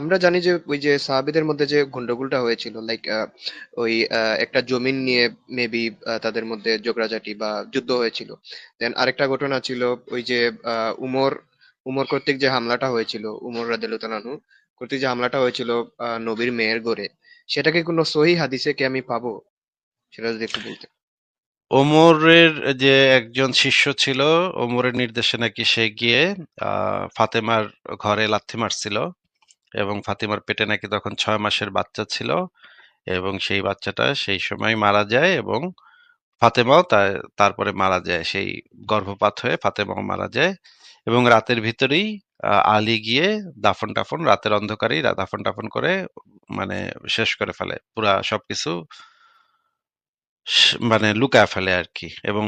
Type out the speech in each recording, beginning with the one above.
আমরা জানি যে ওই যে সাহাবিদের মধ্যে যে গন্ডগোলটা হয়েছিল লাইক ওই একটা জমিন নিয়ে মেবি তাদের মধ্যে ঝগড়াঝাটি বা যুদ্ধ হয়েছিল। দেন আরেকটা ঘটনা ছিল ওই যে উমর উমর কর্তৃক যে হামলাটা হয়েছিল, উমর তাআলা কর্তৃক যে হামলাটা হয়েছিল নবীর মেয়ের ঘরে, সেটাকে কোনো সহিহ হাদিসে কি আমি পাবো? সেটা যদি একটু বলতে। ওমরের যে একজন শিষ্য ছিল ওমরের নির্দেশে নাকি সে গিয়ে ফাতেমার ঘরে লাথি মারছিল। এবং ফাতেমার পেটে নাকি তখন ছয় মাসের বাচ্চা ছিল এবং সেই বাচ্চাটা সেই সময় মারা যায় এবং ফাতেমাও তারপরে মারা যায়। সেই গর্ভপাত হয়ে ফাতেমাও মারা যায় এবং রাতের ভিতরেই আলী গিয়ে দাফন টাফন, রাতের অন্ধকারেই দাফন টাফন করে মানে শেষ করে ফেলে। পুরা সবকিছু মানে লুকায় ফেলে আর কি এবং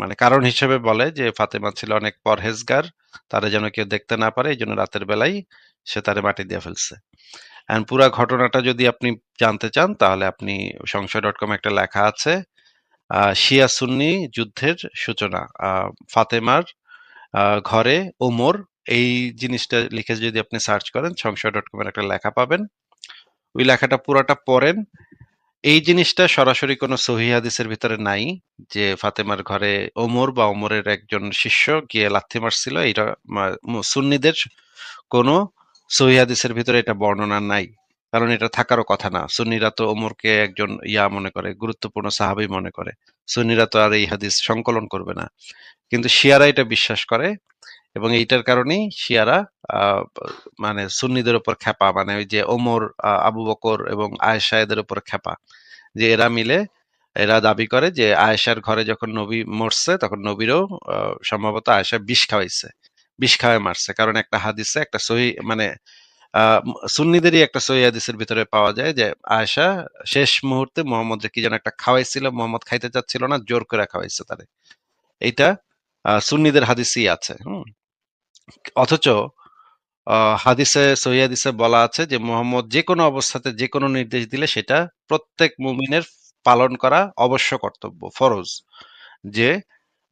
মানে কারণ হিসেবে বলে যে ফাতেমা ছিল অনেক পরহেজগার, তারা যেন কেউ দেখতে না পারে, এই জন্য রাতের বেলায় সে তারে মাটি দিয়ে ফেলছে। এন্ড পুরা ঘটনাটা যদি আপনি জানতে চান, তাহলে আপনি সংশয় ডট কম একটা লেখা আছে শিয়া সুন্নি যুদ্ধের সূচনা। ফাতেমার ঘরে ওমর, এই জিনিসটা লিখে যদি আপনি সার্চ করেন, সংশয় ডট কমের একটা লেখা পাবেন। ওই লেখাটা পুরাটা পড়েন। এই জিনিসটা সরাসরি কোনো সহি হাদিসের ভিতরে নাই যে ফাতেমার ঘরে ওমর বা ওমরের একজন শিষ্য গিয়ে লাথি মারছিল। এটা সুন্নিদের কোনো সহি হাদিসের ভিতরে এটা বর্ণনা নাই, কারণ এটা থাকারও কথা না। সুন্নিরা তো ওমরকে একজন ইয়া মনে করে, গুরুত্বপূর্ণ সাহাবী মনে করে। সুন্নিরা তো আর এই হাদিস সংকলন করবে না। কিন্তু শিয়ারা এটা বিশ্বাস করে এবং এইটার কারণেই শিয়ারা মানে সুন্নিদের উপর খেপা মানে ওই যে ওমর আবু বকর এবং আয়েশা এদের উপর খেপা যে এরা মিলে এরা দাবি করে যে আয়েশার ঘরে যখন নবী মরছে, তখন নবীরও সম্ভবত আয়েশা বিষ খাওয়াইছে। বিষ খাওয়াই মারছে। কারণ একটা হাদিসে একটা সহি মানে সুন্নিদেরই একটা সহি হাদিসের ভিতরে পাওয়া যায় যে, আয়েশা শেষ মুহূর্তে মোহাম্মদ কি যেন একটা খাওয়াইছিল, মোহাম্মদ খাইতে চাচ্ছিল না, জোর করে খাওয়াইছে তারে। এইটা সুন্নিদের হাদিসই আছে, হুম। অথচ হাদিসে, সহি হাদিসে বলা আছে যে, মোহাম্মদ যে কোনো অবস্থাতে যে কোনো নির্দেশ দিলে সেটা প্রত্যেক মুমিনের পালন করা অবশ্য কর্তব্য, ফরজ। যে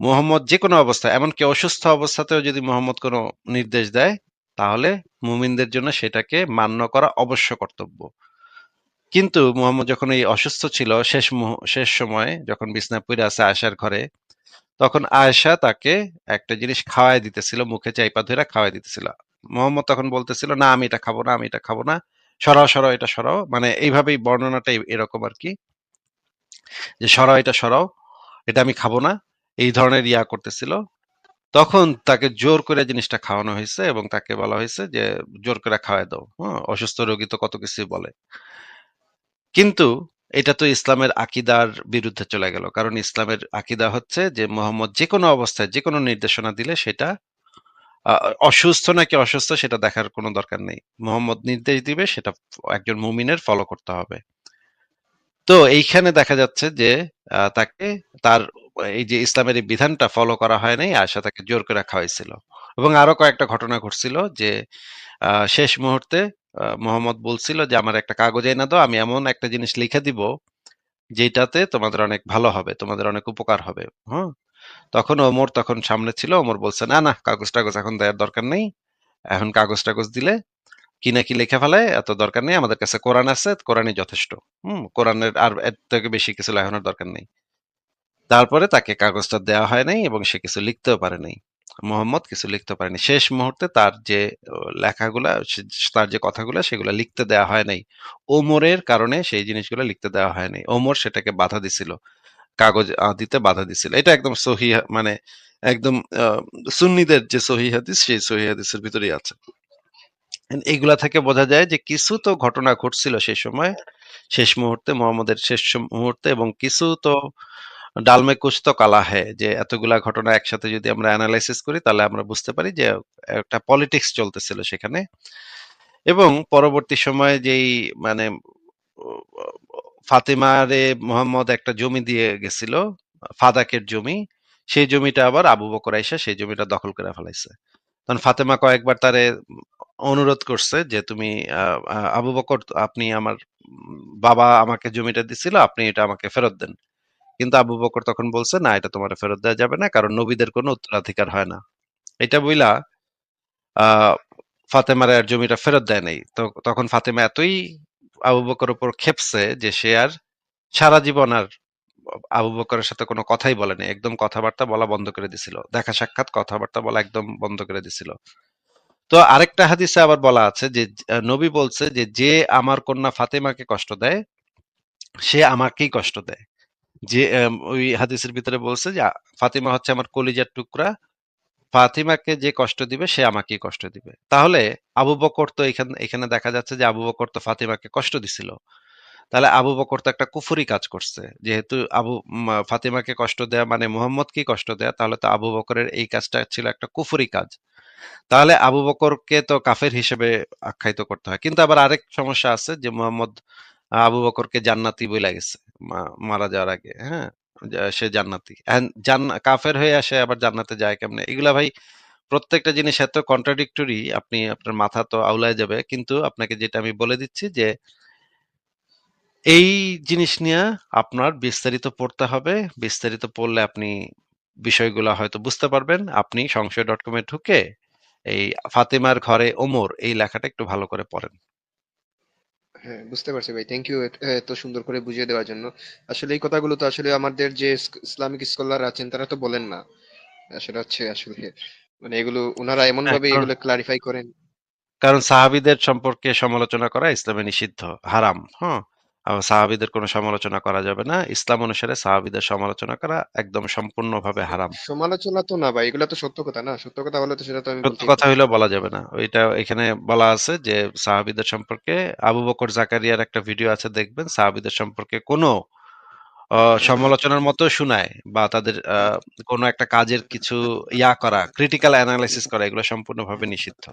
মোহাম্মদ যে কোনো অবস্থায়, এমনকি অসুস্থ অবস্থাতেও যদি মোহাম্মদ কোনো নির্দেশ দেয়, তাহলে মুমিনদের জন্য সেটাকে মান্য করা অবশ্য কর্তব্য। কিন্তু মোহাম্মদ যখন এই অসুস্থ ছিল, শেষ শেষ সময়ে যখন বিছনায় পড়ে আছে আয়েশার ঘরে, তখন আয়েশা তাকে একটা জিনিস খাওয়াই দিতেছিল, মুখে চাইপা ধরে খাওয়াই দিতেছিল। মোহাম্মদ তখন বলতেছিল, না, আমি এটা খাব না, আমি এটা খাব না, সরাও সরাও, এটা সরাও। মানে এইভাবেই বর্ণনাটা এরকম আর কি, যে সরাও, এটা সরাও, এটা আমি খাব না এই ধরনের ইয়া করতেছিল। তখন তাকে জোর করে জিনিসটা খাওয়ানো হয়েছে এবং তাকে বলা হয়েছে যে, জোর করে খাওয়াই দাও। হ্যাঁ অসুস্থ রোগী তো কত কিছুই বলে। কিন্তু এটা তো ইসলামের আকিদার বিরুদ্ধে চলে গেল। কারণ ইসলামের আকিদা হচ্ছে যে, মোহাম্মদ যে কোনো অবস্থায় যে কোনো নির্দেশনা দিলে সেটা অসুস্থ নাকি অসুস্থ সেটা দেখার কোনো দরকার নেই। মোহাম্মদ নির্দেশ দিবে, সেটা একজন মুমিনের ফলো করতে হবে। তো এইখানে দেখা যাচ্ছে যে তাকে তার এই যে ইসলামের এই বিধানটা ফলো করা হয় নাই আয়সা তাকে জোর করে খাওয়াইছিল এবং আরও কয়েকটা ঘটনা ঘটছিল যে শেষ মুহূর্তে মোহাম্মদ বলছিল যে, আমার একটা কাগজ এনে দাও, আমি এমন একটা জিনিস লিখে দিব, যেটাতে তোমাদের অনেক ভালো হবে, তোমাদের অনেক উপকার হবে। হ্যাঁ তখন ওমর তখন সামনে ছিল, ওমর বলছে, না না, কাগজ টাগজ এখন দেওয়ার দরকার নেই। এখন কাগজ টাগজ দিলে কি না কি লিখে ফেলায় এত দরকার নেই। আমাদের কাছে কোরআন আছে, কোরআনই যথেষ্ট। হুম? কোরআনের আর এর থেকে বেশি কিছু লেখানোর দরকার নেই। তারপরে তাকে কাগজটা দেওয়া হয় নাই এবং সে কিছু লিখতেও পারে নাই। মোহাম্মদ কিছু লিখতে পারেনি শেষ মুহূর্তে তার যে লেখাগুলা তার যে কথাগুলা সেগুলো লিখতে দেওয়া হয় নাই। ওমরের কারণে সেই জিনিসগুলো লিখতে দেওয়া হয় নাই। ওমর সেটাকে বাধা দিছিল। কাগজ দিতে বাধা দিছিল। এটা একদম সহি মানে একদম সুন্নিদের যে সহি হাদিস, সেই সহি হাদিসের ভিতরেই আছে। এইগুলা থেকে বোঝা যায় যে কিছু তো ঘটনা ঘটছিল সেই সময়। শেষ মুহূর্তে, মোহাম্মদের শেষ মুহূর্তে এবং কিছু তো ডালমে কুছ তো কালা হ্যায় যে এতগুলা ঘটনা একসাথে যদি আমরা অ্যানালাইসিস করি, তাহলে আমরা বুঝতে পারি যে একটা পলিটিক্স চলতেছিল সেখানে। এবং পরবর্তী সময়ে যেই মানে ফাতেমারে মোহাম্মদ একটা জমি দিয়ে গেছিল, ফাদাকের জমি, সেই জমিটা আবার আবু বকর আইসা সেই জমিটা দখল করে ফেলাইছে। তখন ফাতেমা কয়েকবার তারে অনুরোধ করছে যে তুমি আবু বকর, আপনি আমার বাবা আমাকে জমিটা দিছিল, আপনি এটা আমাকে ফেরত দেন। কিন্তু আবু বকর তখন বলছে, না, এটা তোমার ফেরত দেওয়া যাবে না, কারণ নবীদের কোনো উত্তরাধিকার হয় না। এটা বইলা ফাতেমার আর জমিটা ফেরত দেয় নাই। তখন ফাতেমা এতই আবু বকর উপর খেপছে যে সে আর সারা জীবন আর আবু বকরের সাথে কোনো কথাই বলেনি একদম কথাবার্তা বলা বন্ধ করে দিছিল। দেখা সাক্ষাৎ কথাবার্তা বলা একদম বন্ধ করে দিছিল। তো আরেকটা হাদিসে আবার বলা আছে যে, নবী বলছে যে যে আমার কন্যা ফাতেমাকে কষ্ট দেয়, সে আমাকেই কষ্ট দেয়। যে ওই হাদিসের ভিতরে বলছে যে, ফাতিমা হচ্ছে আমার কলিজার টুকরা। ফাতিমাকে যে কষ্ট দিবে, সে আমাকেই কষ্ট দিবে। তাহলে আবু বকর তো এখানে এখানে দেখা যাচ্ছে যে, আবু বকর তো ফাতিমাকে কষ্ট দিছিল। তাহলে আবু বকর তো একটা কুফুরি কাজ করছে। যেহেতু আবু ফাতিমাকে কষ্ট দেয়া মানে মোহাম্মদকে কষ্ট দেয়া, তাহলে তো আবু বকরের এই কাজটা ছিল একটা কুফুরি কাজ। তাহলে আবু বকরকে তো কাফের হিসেবে আখ্যায়িত করতে হয়। কিন্তু আবার আরেক সমস্যা আছে যে, মোহাম্মদ আবু বকরকে জান্নাতি বলে গেছে। মারা যাওয়ার আগে হ্যাঁ? সে জান্নাতি। জান্না- কাফের হয়ে আসে, আবার জান্নাতে যায় কেমনে? এগুলা ভাই প্রত্যেকটা জিনিস এত কন্ট্রাডিক্টরি আপনি, আপনার মাথা তো আউলায় যাবে। কিন্তু আপনাকে যেটা আমি বলে দিচ্ছি যে, এই জিনিস নিয়ে আপনার বিস্তারিত পড়তে হবে। বিস্তারিত পড়লে আপনি বিষয়গুলো হয়তো বুঝতে পারবেন। আপনি সংশয় ডট কমে ঢুকে এই ফাতেমার ঘরে ওমর এই লেখাটা একটু ভালো করে পড়েন। হ্যাঁ বুঝতে পারছি ভাই। থ্যাংক ইউ এত সুন্দর করে বুঝিয়ে দেওয়ার জন্য। আসলে এই কথাগুলো তো আসলে আমাদের যে ইসলামিক স্কলার আছেন তারা তো বলেন না। আসলে হচ্ছে আসলে মানে এগুলো ওনারা এমন হ্যাঁ, ভাবে এগুলো ক্লারিফাই করেন। কারণ সাহাবিদের সম্পর্কে সমালোচনা করা ইসলামে নিষিদ্ধ হারাম হ্যাঁ। সাহাবীদের কোনো সমালোচনা করা যাবে না। ইসলাম অনুসারে সাহাবীদের সমালোচনা করা একদম সম্পূর্ণভাবে হারাম। সমালোচনা তো না ভাই এগুলো তো সত্য কথা না? সত্য কথা হলে তো সেটা তো আমি সত্য কথা পারি হইলেও বলা যাবে না। ওইটা এখানে বলা আছে যে সাহাবিদের সম্পর্কে আবু বকর জাকারিয়ার একটা ভিডিও আছে দেখবেন। সাহাবীদের সম্পর্কে কোনো সমালোচনার মতো শোনায় বা তাদের কোনো একটা কাজের কিছু ইয়া করা ক্রিটিক্যাল অ্যানালাইসিস করা এগুলো সম্পূর্ণভাবে নিষিদ্ধ।